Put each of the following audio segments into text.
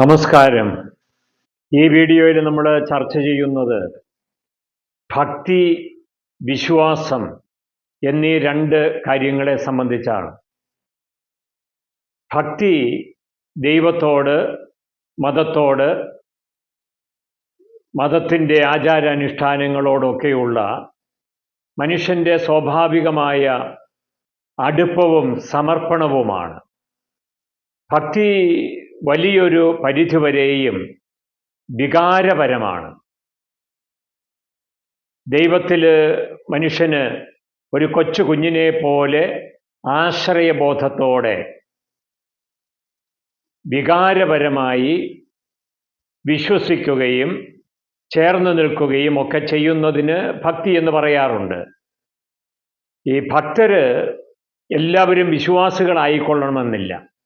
നമസ്കാരം. ഈ വീഡിയോയിൽ നമ്മൾ ചർച്ച ചെയ്യുന്നത് ഭക്തി വിശ്വാസം എന്നീ രണ്ട് കാര്യങ്ങളെ സംബന്ധിച്ചാണ്. ഭക്തി ദൈവത്തോട് മതത്തോട് മതത്തിന്റെ ആചാരാനുഷ്ഠാനങ്ങളോടൊക്കെയുള്ള മനുഷ്യന്റെ സ്വാഭാവികമായ അടുപ്പവും സമർപ്പണവുമാണ്. ഭക്തി വലിയൊരു പരിധിവരെയും വികാരപരമാണ്. ദൈവത്തിൽ മനുഷ്യന് ഒരു കൊച്ചു കുഞ്ഞിനെ പോലെ ആശ്രയബോധത്തോടെ വികാരപരമായി വിശ്വസിക്കുകയും ചേർന്ന് നിൽക്കുകയും ഒക്കെ ചെയ്യുന്നതിന് ഭക്തി എന്ന് പറയാറുണ്ട്. ഈ ഭക്തര് എല്ലാവരും വിശ്വാസികളായിക്കൊള്ളണമെന്നില്ല.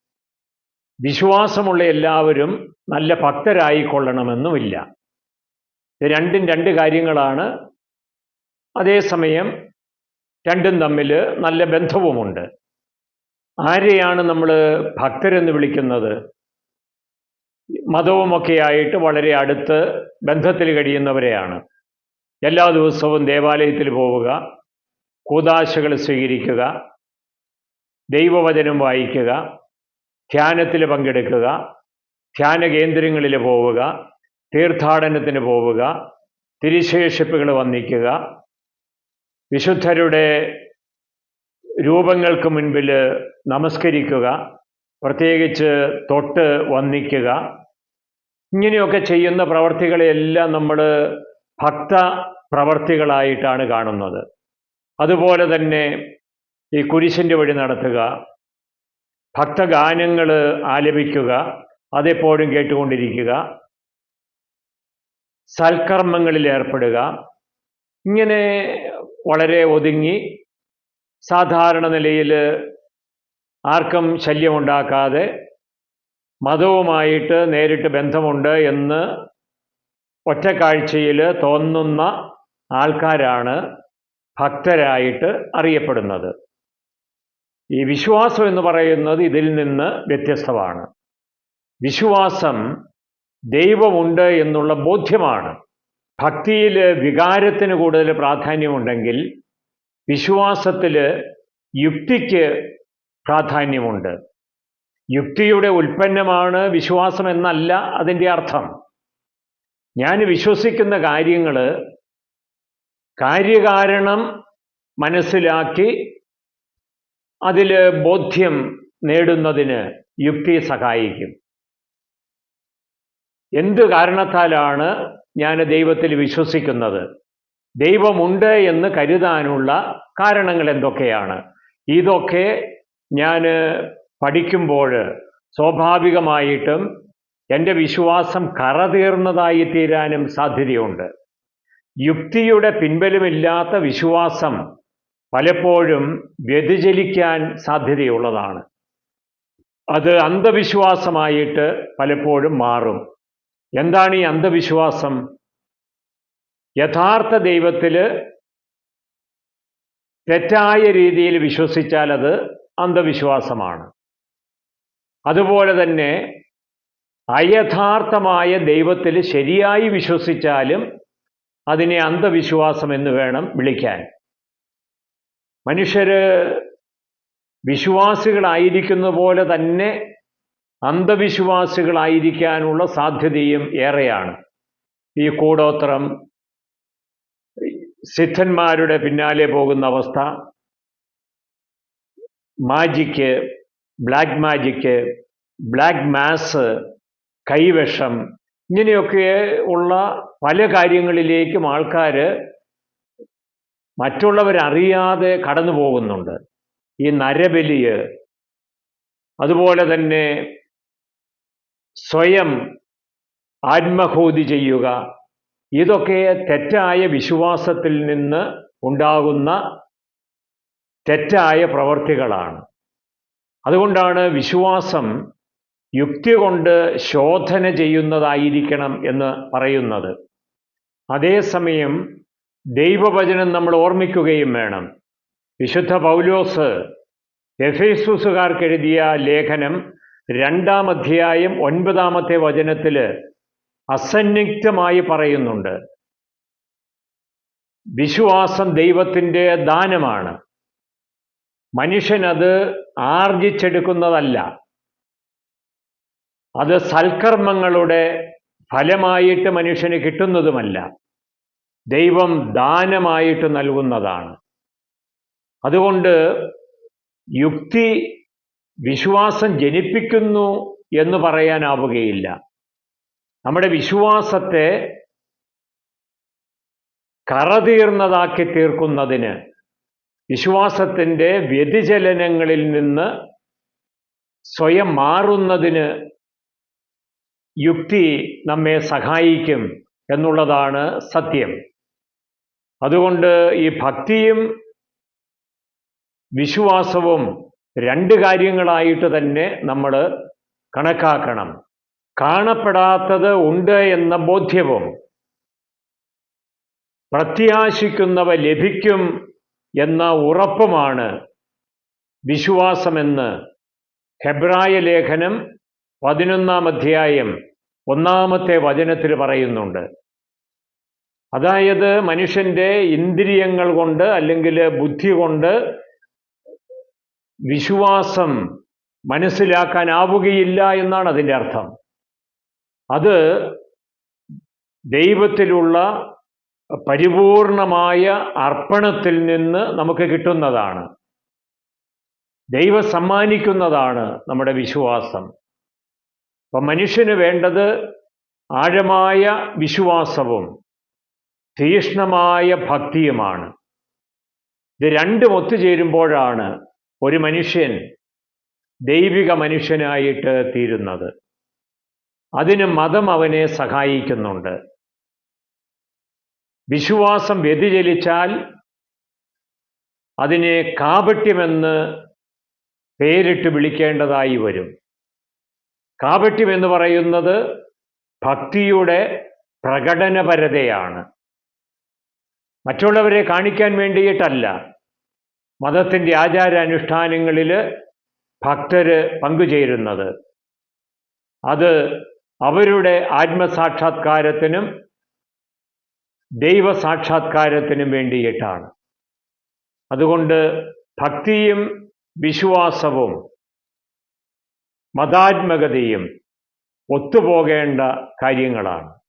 വിശ്വാസമുള്ള എല്ലാവരും നല്ല ഭക്തരായിക്കൊള്ളണമെന്നുമില്ല. രണ്ടും രണ്ട് കാര്യങ്ങളാണ്. അതേസമയം രണ്ടും തമ്മിൽ നല്ല ബന്ധവുമുണ്ട്. ആരെയാണ് നമ്മൾ ഭക്തരെന്ന് വിളിക്കുന്നത്? മതവുമൊക്കെ ആയിട്ട് വളരെ അടുത്ത് ബന്ധത്തിൽ കഴിയുന്നവരെയാണ്. എല്ലാ ദിവസവും ദേവാലയത്തിൽ പോവുക കൂതാശകൾ സ്വീകരിക്കുക ദൈവവചനം വായിക്കുക ധ്യാനത്തിൽ പങ്കെടുക്കുക ധ്യാന കേന്ദ്രങ്ങളിൽ പോവുക തീർത്ഥാടനത്തിന് പോവുക തിരിശേഷിപ്പുകൾ വന്ദിക്കുക വിശുദ്ധരുടെ രൂപങ്ങൾക്ക് മുൻപിൽ നമസ്കരിക്കുക പ്രത്യേകിച്ച് തൊട്ട് വന്ദിക്കുക. ഇങ്ങനെയൊക്കെ ചെയ്യുന്ന പ്രവർത്തികളെയെല്ലാം നമ്മൾ ഭക്ത പ്രവർത്തികളായിട്ടാണ് കാണുന്നത്. അതുപോലെ തന്നെ ഈ കുരിശിന്റെ വഴി നടത്തുക ഭക്തഗാനങ്ങൾ ആലപിക്കുക അതെപ്പോഴും കേട്ടുകൊണ്ടിരിക്കുക സൽക്കർമ്മങ്ങളിൽ ഏർപ്പെടുക ഇങ്ങനെ വളരെ ഒതുങ്ങി സാധാരണ നിലയിൽ ആർക്കും ശല്യമുണ്ടാക്കാതെ മതവുമായിട്ട് നേരിട്ട് ബന്ധമുണ്ട് എന്ന് ഒറ്റക്കാഴ്ചയിൽ തോന്നുന്ന ആൾക്കാരാണ് ഭക്തരായിട്ട് അറിയപ്പെടുന്നത്. ഈ വിശ്വാസം എന്ന് പറയുന്നത് ഇതിൽ നിന്ന് വ്യത്യസ്തമാണ്. വിശ്വാസം ദൈവമുണ്ട് എന്നുള്ള ബോധ്യമാണ്. ഭക്തിയിൽ വികാരത്തിന് കൂടുതൽ പ്രാധാന്യമുണ്ടെങ്കിൽ വിശ്വാസത്തിൽ യുക്തിക്ക് പ്രാധാന്യമുണ്ട്. യുക്തിയുടെ ഉൽപ്പന്നമാണ് വിശ്വാസം എന്നല്ല അതിന്റെ അർത്ഥം. ഞാൻ വിശ്വസിക്കുന്ന കാര്യങ്ങൾ കാര്യകാരണം മനസ്സിലാക്കി അതിൽ ബോധ്യം നേടുന്നതിന് യുക്തി സഹായിക്കും. എന്ത് കാരണത്താലാണ് ഞാൻ ദൈവത്തിൽ വിശ്വസിക്കുന്നത്? ദൈവമുണ്ട് എന്ന് കരുതാനുള്ള കാരണങ്ങൾ എന്തൊക്കെയാണ്? ഇതൊക്കെ ഞാൻ പഠിക്കുമ്പോൾ സ്വാഭാവികമായിട്ടും എന്റെ വിശ്വാസം കറതീർന്നതായി തീരാനും സാധ്യതയുണ്ട്. യുക്തിയുടെ പിൻബലമില്ലാത്ത വിശ്വാസം പലപ്പോഴും വ്യതിചലിക്കാൻ സാധ്യതയുള്ളതാണ്. അത് അന്ധവിശ്വാസമായിട്ട് പലപ്പോഴും മാറും. എന്താണ് ഈ അന്ധവിശ്വാസം? യഥാർത്ഥ ദൈവത്തിൽ തെറ്റായ രീതിയിൽ വിശ്വസിച്ചാൽ അത് അന്ധവിശ്വാസമാണ്. അതുപോലെ തന്നെ അയഥാർത്ഥമായ ദൈവത്തിൽ ശരിയായി വിശ്വസിച്ചാലും അതിനെ അന്ധവിശ്വാസം എന്ന് വേണം വിളിക്കാൻ. മനുഷ്യർ വിശ്വാസികളായിരിക്കുന്ന പോലെ തന്നെ അന്ധവിശ്വാസികളായിരിക്കാനുള്ള സാധ്യതയും ഏറെയാണ്. ഈ കൂടോത്രം സിദ്ധന്മാരുടെ പിന്നാലെ പോകുന്ന അവസ്ഥ magic black magic black mass കൈവശം ഇങ്ങനെയൊക്കെ ഉള്ള പല കാര്യങ്ങളിലേക്കും ആൾക്കാർ മറ്റുള്ളവരറിയാതെ കടന്നു പോകുന്നുണ്ട്. ഈ നരബലിയ് അതുപോലെ തന്നെ സ്വയം ആത്മഹൂതി ചെയ്യുക ഇതൊക്കെ തെറ്റായ വിശ്വാസത്തിൽ നിന്ന് ഉണ്ടാകുന്ന തെറ്റായ പ്രവർത്തികളാണ്. അതുകൊണ്ടാണ് വിശ്വാസം യുക്തി കൊണ്ട് ശോധന ചെയ്യുന്നതായിരിക്കണം എന്ന് പറയുന്നത്. അതേസമയം ദൈവവചനം നമ്മൾ ഓർമ്മിക്കുകയും വേണം. വിശുദ്ധ പൗലോസ് എഫേസുസുകാർക്ക് എഴുതിയ ലേഖനം രണ്ടാം അധ്യായം ഒൻപതാമത്തെ വചനത്തിൽ അസന്നിഗ്ധമായി പറയുന്നുണ്ട്. വിശ്വാസം ദൈവത്തിന്റെ ദാനമാണ്. മനുഷ്യനത് ആർജിച്ചെടുക്കുന്നതല്ല. അത് സൽക്കർമ്മങ്ങളുടെ ഫലമായിട്ട് മനുഷ്യന് കിട്ടുന്നതുമല്ല. ദൈവം ദാനമായിട്ട് നൽകുന്നതാണ്. അതുകൊണ്ട് യുക്തി വിശ്വാസം ജനിപ്പിക്കുന്നു എന്ന് പറയാനാവുകയില്ല. നമ്മുടെ വിശ്വാസത്തെ കറതീർന്നതാക്കി തീർക്കുന്നതിന് വിശ്വാസത്തിന്റെ വ്യതിചലനങ്ങളിൽ നിന്ന് സ്വയം മാറുന്നതിന് യുക്തി നമ്മെ സഹായിക്കും എന്നുള്ളതാണ് സത്യം. അതുകൊണ്ട് ഈ ഭക്തിയും വിശ്വാസവും രണ്ട് കാര്യങ്ങളായിട്ട് തന്നെ നമ്മൾ കണക്കാക്കണം. കാണപ്പെടാത്തത് ഉണ്ട് എന്ന ബോധ്യവും പ്രത്യാശിക്കുന്നവ ലഭിക്കും എന്ന ഉറപ്പുമാണ് വിശ്വാസമെന്ന് ഹെബ്രായ ലേഖനം പതിനൊന്നാം അധ്യായം ഒന്നാമത്തെ വചനത്തിൽ പറയുന്നുണ്ട്. അതായത് മനുഷ്യന്റെ ഇന്ദ്രിയങ്ങൾ കൊണ്ട് അല്ലെങ്കിൽ ബുദ്ധി കൊണ്ട് വിശ്വാസം മനസ്സിലാക്കാനാവുകയില്ല എന്നാണ് അതിന്റെ അർത്ഥം. അത് ദൈവത്തിലുള്ള പരിപൂർണമായ അർപ്പണത്തിൽ നിന്ന് നമുക്ക് കിട്ടുന്നതാണ്. ദൈവം സമ്മാനിക്കുന്നതാണ് നമ്മുടെ വിശ്വാസം. അപ്പം മനുഷ്യന് വേണ്ടത് ആഴമായ വിശ്വാസവും തീഷ്ണമായ ഭക്തിയുമാണ്. ഇത് രണ്ടും ഒത്തുചേരുമ്പോഴാണ് ഒരു മനുഷ്യൻ ദൈവിക മനുഷ്യനായിട്ട് തീരുന്നത്. അതിന് മതം അവനെ സഹായിക്കുന്നുണ്ട്. വിശ്വാസം വ്യതിചലിച്ചാൽ അതിനെ കാപട്യമെന്ന് പേരിട്ട് വിളിക്കേണ്ടതായി വരും. കാപട്യം എന്ന് പറയുന്നത് ഭക്തിയുടെ പ്രകടനപരതയാണ്. മറ്റുള്ളവരെ കാണിക്കാൻ വേണ്ടിയിട്ടല്ല. മതത്തിന്റെ ആചാരാനുഷ്ഠാനങ്ങളിൽ ഭക്തർ പങ്കുചേരുന്നത്. അത് അവരുടെ ആത്മസാക്ഷാത്കാരത്തിനും ദൈവസാക്ഷാത്കാരത്തിനും വേണ്ടിയിട്ടാണ്. അതുകൊണ്ട് ഭക്തിയും വിശ്വാസവും മതാത്മകതയും ഒത്തുപോകേണ്ട കാര്യങ്ങളാണ്.